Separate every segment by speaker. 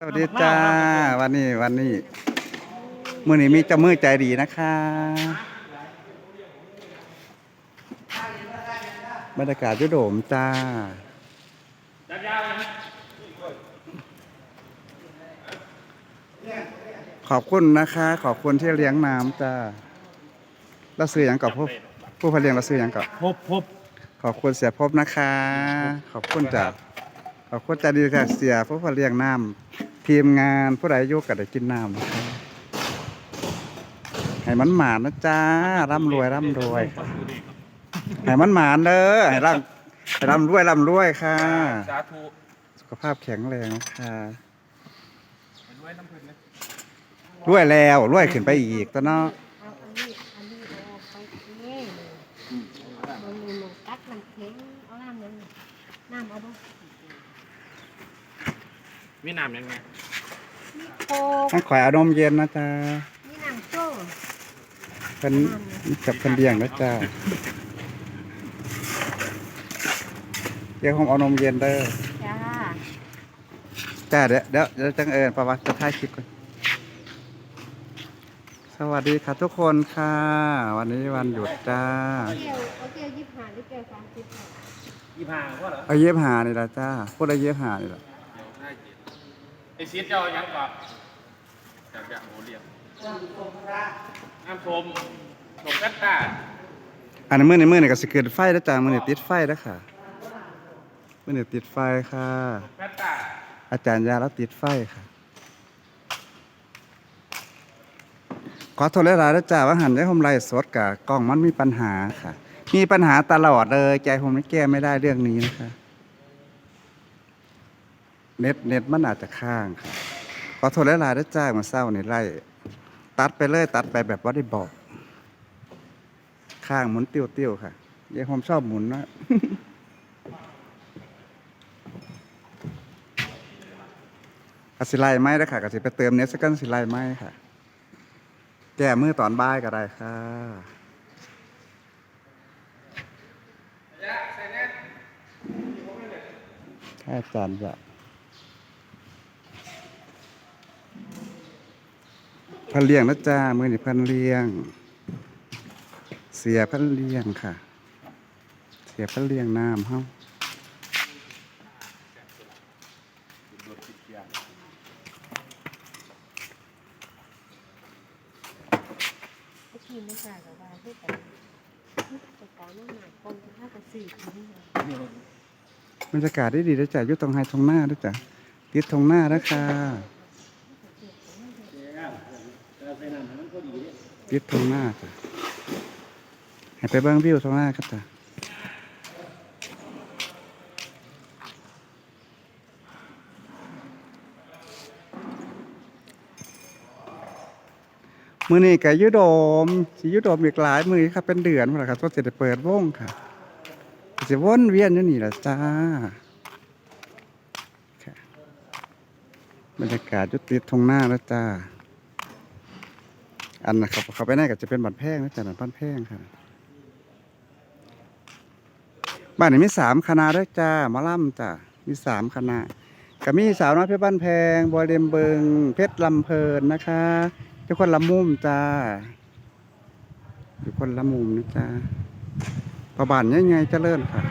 Speaker 1: สวัสดีจ้าวันนี้วันนี้มือนี้มีเจ้ามือใจดีนะคะบรรยากาศยุโดมจ้าขอบคุณนะคะ ขอบคุณที่เลี้ยงน้ำจ้าแล้วซื้ออย่างกับผู้ผู้ผลิตเราซื้ออย่างกับ
Speaker 2: พบพบ
Speaker 1: ขอบคุณเสียพบนะคะ ขอบคุณจ้ะขอบคุณใจดีค่ะเสียผู้ผลิตน้ำ ทีมงานผู้ใดอยุกก็ได้กินน้ำนะคะให้มันหมานนะจ้าร่ำรวยร่ำรวยค่ะให้มันหมานเด้อให้ร่ำให้ร่ำรวยร่ำรวยค่ะ
Speaker 2: สาธุ
Speaker 1: สุขภาพแข็งแรงนะคะ
Speaker 2: เป็นไว้น้ำเพลินนะ
Speaker 1: รวยแล้วรวยขึ้นไปอีกตอนเนาะ
Speaker 3: เอาอันนี้อันนี้เอาออกไปเน่มันมีหนูกัดมันแข็งเอาน้ำนั้นน้ำเอาบ่
Speaker 2: มีน้ำยังไง
Speaker 3: มีโคก
Speaker 1: ต้องขอยเอานมเย็นนะจ๊ะ
Speaker 3: มีน้ำโซ่
Speaker 1: เพิ่นกับเพิ่นเลี้ยงนะจ้าเดี๋ยวผมเอานมเย็นเด้อ
Speaker 3: จ้า
Speaker 1: จ้าเดี๋ยวเดี๋ยวเดี๋ยวจังเอิญประวัติจะถ่ายคลิปก่อนสวัสดีค่ะทุกคนค่ะ วันนี้วันหยุดจ้า
Speaker 3: เอาเกียวเอาเกียวยี่สิบห้าหรือเกียวสามสิบห้า
Speaker 2: ยี่ห้าก็เหรอ
Speaker 1: เอาเย็บหานี่ละจ้าพูดเอาเย็บหานี่ละ
Speaker 2: ไอซีดเจ้ายังก่อนจากอย่างโอเลียมน้ำชมชมกัตตา
Speaker 1: อันนี้มือในมือนี่ก็สิเกิดไฟแล้วจ้ามือนี่ติดไฟแล้วค่ะมือนี่ติดไฟค่ะ
Speaker 2: กัตตา
Speaker 1: อาจารย์ยาแล้วติดไฟค่ะ ขอโทษหลายๆนะจ้าว่าหันได้ผมไล่สดกับกล้องมันมีปัญหาค่ะ มีปัญหาตลอดเลยใจผมไม่แก้ไม่ได้เรื่องนี้นะคะ เน็ตเน็ตมันอาจจะค้างค่ะขอโทษหลายๆนะจ้ามาเศร้านี่ไล่ตัดไปเลยตัดไปแบบว่าได้บอก ข้างหมุนติ้วๆค่ะยายผมชอบหมุนนะกสิไลไหมนะค่ะกสิไปเติมเน็ตสักกันสิไลไหมค่ะ แก้มือตอนบ่ายก็ได้ค่ะแค่จานจะ พันเลี้ยงนะจ้ามือนี่เพันเลี้ยง เสียเพันเลี้ยงค่ะ เสียเพันเลี้ยงน้ำเฮา
Speaker 3: ไอ้ทีไม่ใส่กับว่าที่แต่จะการน้ำหนักคนถ้าจะสี่ถึงเนี่ย
Speaker 1: บรรยากาศได้ดีนะจ๊ะอยุตรงไฮตรงหน้าด้วยจ้ะติดตรงหน้านะคะ ติดตรงหน้าจ้ะให้ไปเบิ้งวิวตรงหน้าครับจ้ะมือนี้กับยุโดมสิยุโดมอีกหลายมือครับเป็นเดือนมดแล้วครับก็จะได้เปิดวงค่ะจะวนเวียนอยู่นี่แหละจ้าบรรยากาศจุดติดทงหน้าแล้วจ้า อันนะครับเขาไปไหนก็จะเป็นบัตรแพงนะจ๊ะบัตรบ้านแพงค่ะบ้านนี้มีสามคณะด้วยจ้าหมอลำจ้ามีสามคณะก็มีสาวน้อยเพชรบ้านแพงบอยเดมเบิงเพชรลำเพลินนะคะทุกคนละมุมจ้าทุกคนละมุมนะจ้าพอบ้านใหญ่ๆเจริญค่ะ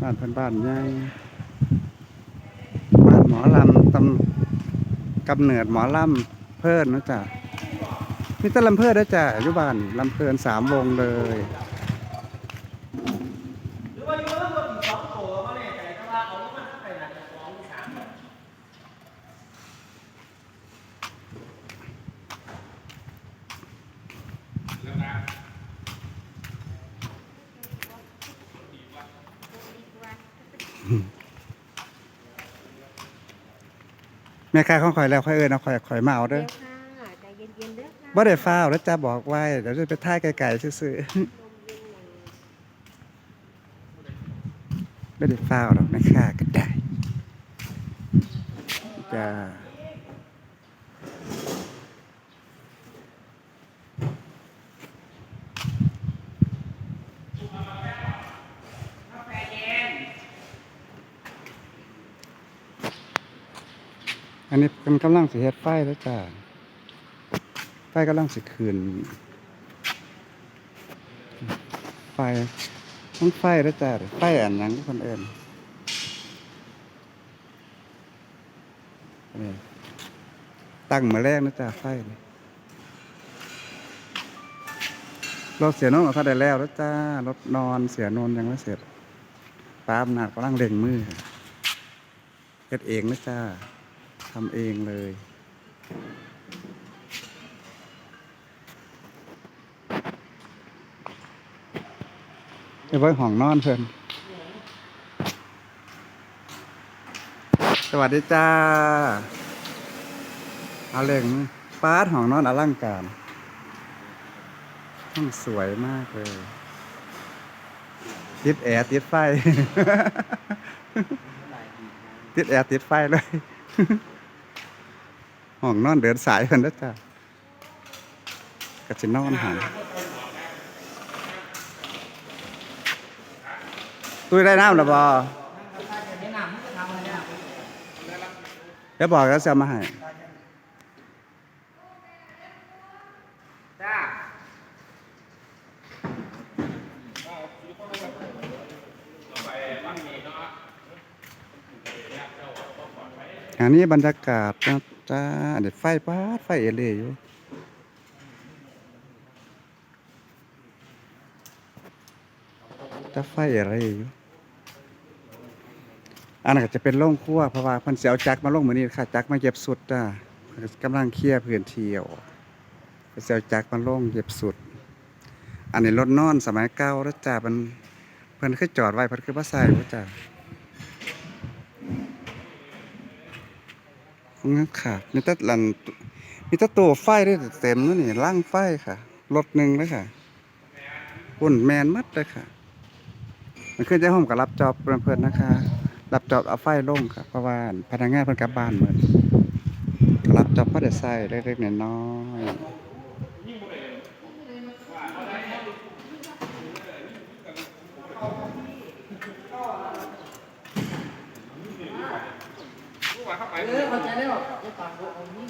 Speaker 1: บ้านเพิ่นบ้านใหญ่บ้านหมอลำตำกำเนิดหมอลำเพิ่นนะจ๊ะ มีแต่ลำเพิ่นนะจ๊ะอยู่บ้านลำเพิ่นสามวงเลยแม่ค้าของข่อยแล้วข่อยเอิ้นเอาข่อยข่อยมาเอา
Speaker 3: เดี๋
Speaker 1: เด้
Speaker 3: ย
Speaker 1: อ
Speaker 3: วค่ะ
Speaker 1: บ่ได้ฟ้าวแล้วจ้าบอกไว้เดี๋ยวจะไปท่ายไกลๆซื่อๆไม่ได้ฟ้าวหรอกนะค่าก็ได้จ้าอันนี้มันกำลังสิเฮ็ดไฟแล้วจ้า ไฟกำลังสิคืนไฟต้องไฟแล้วจ้าไฟอันหยังคนเอิ้นตั้งมาแรกนะจ้าไฟรถเสียนอนเขาได้แล้วแล้วจ้ารถนอนเสียนอนยังไม่เสร็จป้าอำนาจกำลังเร่งมือเฮ็ดเองนะจ้าทำเองเลย ไปไว้ห้องนอนเพิ่นสวัสดีจ้าเอาเล่งมือปาดห้องนอนอลังการห้องสวยมากเลยติดแอร์ติดไฟ ติดแอร์ติดไฟเลย ห้องนอนเดินสายเพิ่นแล้วจ้ะก็สินอนหัน ตุ้ยได้น้ำหรือบ่เดี๋ยวบอกแล้วจะเอามาให้
Speaker 2: จ้า
Speaker 1: อันนี้บรรยากาศนะจ้าเด็ดไฟป้าดไฟเอเลยอยู่จะไฟอะไรอยู่ อันนั้นก็จะเป็นโล่งครัวเพราะว่าพันเสียวจักรมาลงมือนนี้ค่ะ จักรมาเย็บสุดจ้ากำลังเคลียร์พื้นที่ออกเพิ่นเสียวจักรมาลงเย็บสุด อันนี้รถนอนสมัยเก่าแล้วจ้ามันเพิ่นคือจอดไว้เพิ่นคือบ่ใส่บ่จ้างั้นค่ะมีแต่ลันมีแต่ตัวไฟได้เต็มแล้วนี่ล่างไฟค่ะรถหนึ่งเลยค่ะหุ่นแมนมัดเลยค่ะมันขึ้นใจห้องกับรับจอบเพื่อนๆนะคะ รับจอบเอาไฟลงครับเพราะว่าพนักงานเพิ่นกลับบ้านเหมือนรับจอบพอได้ใส่เล็กๆน้อยๆ
Speaker 4: เออเข้าใจแล้วจะปากเอานี่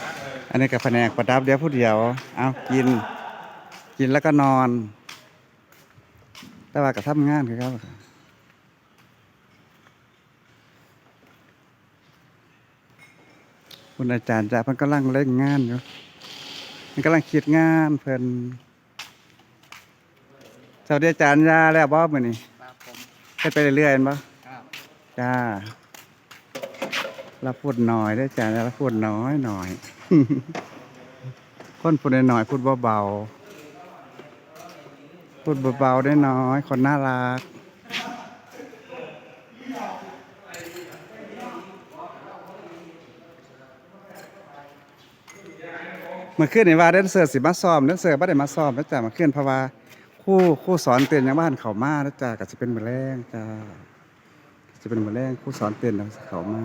Speaker 1: อั นนี้กับแผนกประดับเดี๋ยวผู้เดียว เอากิน กินแล้วก็นอน แต่ว่ากับทำงานคือเขาค่ะคุณอาจารย์จ้าเพิ่นกำลังเล่นงานอยู่เพิ่นกำลังคิดงานเพิ่นสวัสดีอาจารย์ยาแล้วบ่มื้อนี้
Speaker 4: ครับผม
Speaker 1: เฮ็ดไปเรื่อยๆเห็นบ่
Speaker 4: ครับ
Speaker 1: จ้า เราพูดน้อยได้จ้าเราพูดน้อยหน่อยคนพูดน้อยพูดเบาๆพูดเบาๆได้น้อย คนน่ารักเมื่อคืนนี่ว่าแดนเซอร์สิมาซ้อมแดนเซอร์บ่ได้มาซ้อมนะจ้ะเมื่อคืนเพราะว่าคู่คู่สอนเต้นยังบ้านเขามานะจ้ะก็สิเป็นมือแรงจ้าจะเป็นมือแรงคู่สอนเต้นเขามา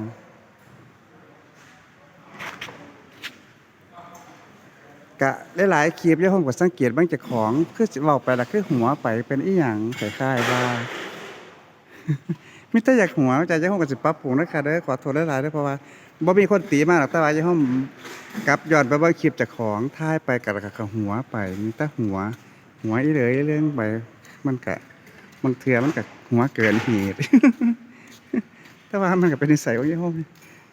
Speaker 1: กะหลายๆคลิปย่าผมก็สังเกตบางจากของคือสิเว้าไปละคือหัวไปเป็นอีหยังคล้ายๆว่ามิต่อยากหัวใจย่าผมก็สิปรับปรุงนะคะเด้อขอโทษหลายๆเด้อเพราะว่าบ่มีคนตีมาหรอกแต่ว่าย่าผมกลับย้อนไปเบิ่งคลิปจากของถ่ายไปกะแล้วก็หัวไปมีแต่หัว หัวอีเลยเรื่องไปมันกะบางเทื่อมันก็หัวเกินเหตุแต่ว่ามันก็เป็นนิสัยของย่าผม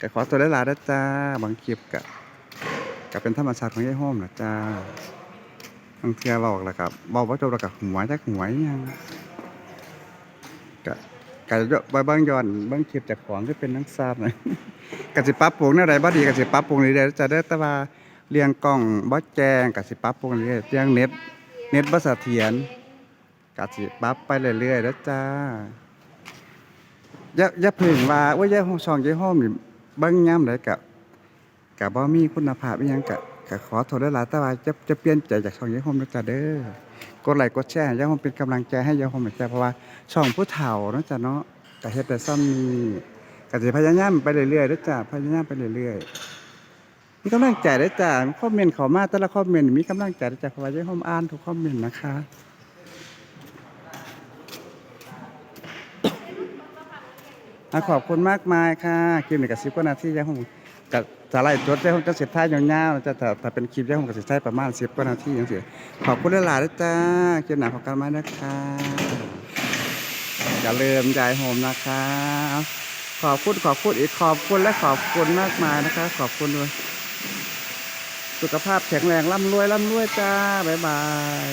Speaker 1: ก็ขอตัวหลายๆเด้จ้าบางคลิปก็ ก็เป็นธรรมชาติของยายโฮมนะจ้าบางเทื่อบอกแล้วกับบอกว่าจบแล้วกับหัวจักหัวอิหยังก็ก็จะไปบิ่งย้อนบิ่งคลิปจากของที่เป็นนังซาดนะก็สิปรับปรุงแนวใดบ่ดีก็สิปรับปรุงเรื่อยจะได้แต่ว่าเรียงกล้องบ่แจงก็สิปรับปรุงเรื่อยๆเรียงเน็ตเน็ตบ่เสถียรก็สิปรับไปเรื่อยๆแล้วจ้าอย่าอย่าเพึ่งว่าโอ้ยยายโฮมช่องยายโฮมนี่บิ่งยามใดก็ กะบ่มีคุณภาพอีหยังกะกะขอโทษด้วยล่ะแต่ว่าจะจะเปลี่ยนใจจากช่องยายโฮมนะจ๊ะเด้อกดไลค์กดแชร์ให้ยายโฮมเป็นกำลังใจให้ยายโฮมนะจ๊ะเพราะว่าช่องผู้เฒ่าเนาะจ๊ะเนาะก็เฮ็ดแต่ซ้ำนี้ก็สิพยายามไปเรื่อยๆเด้อจ้าพยายามไปเรื่อยๆ มีกำลังใจด้อจ้าคอมเมนต์เข้ามาแต่ละคอมเมนต์มีกำลังใจด้อจ้าเพราะว่าจะผมอ่านทุกคอมเมนต์นะคะ อะขอบคุณมากมายค่ะคลิปนี้กับสิบกว่านาทียังคงกับ จะไล่จดได้คงจะเสร็จท้ายยาวๆจะแต่แต่เป็นคลิปยังคงกับสิใช้ประมาณสิบกว่านาทีอย่างเสียขอบคุณหลายๆด้วยจ้าคลิปหนาขอบกันมานะคะอย่าลืมยายโฮมนะคะขอบคุณขอบคุณอีกขอบคุณและขอบคุณมากมายนะคะ ขอบคุณด้วย สุขภาพแข็งแรงร่ำรวยร่ำรวยจ้า บ๊ายบาย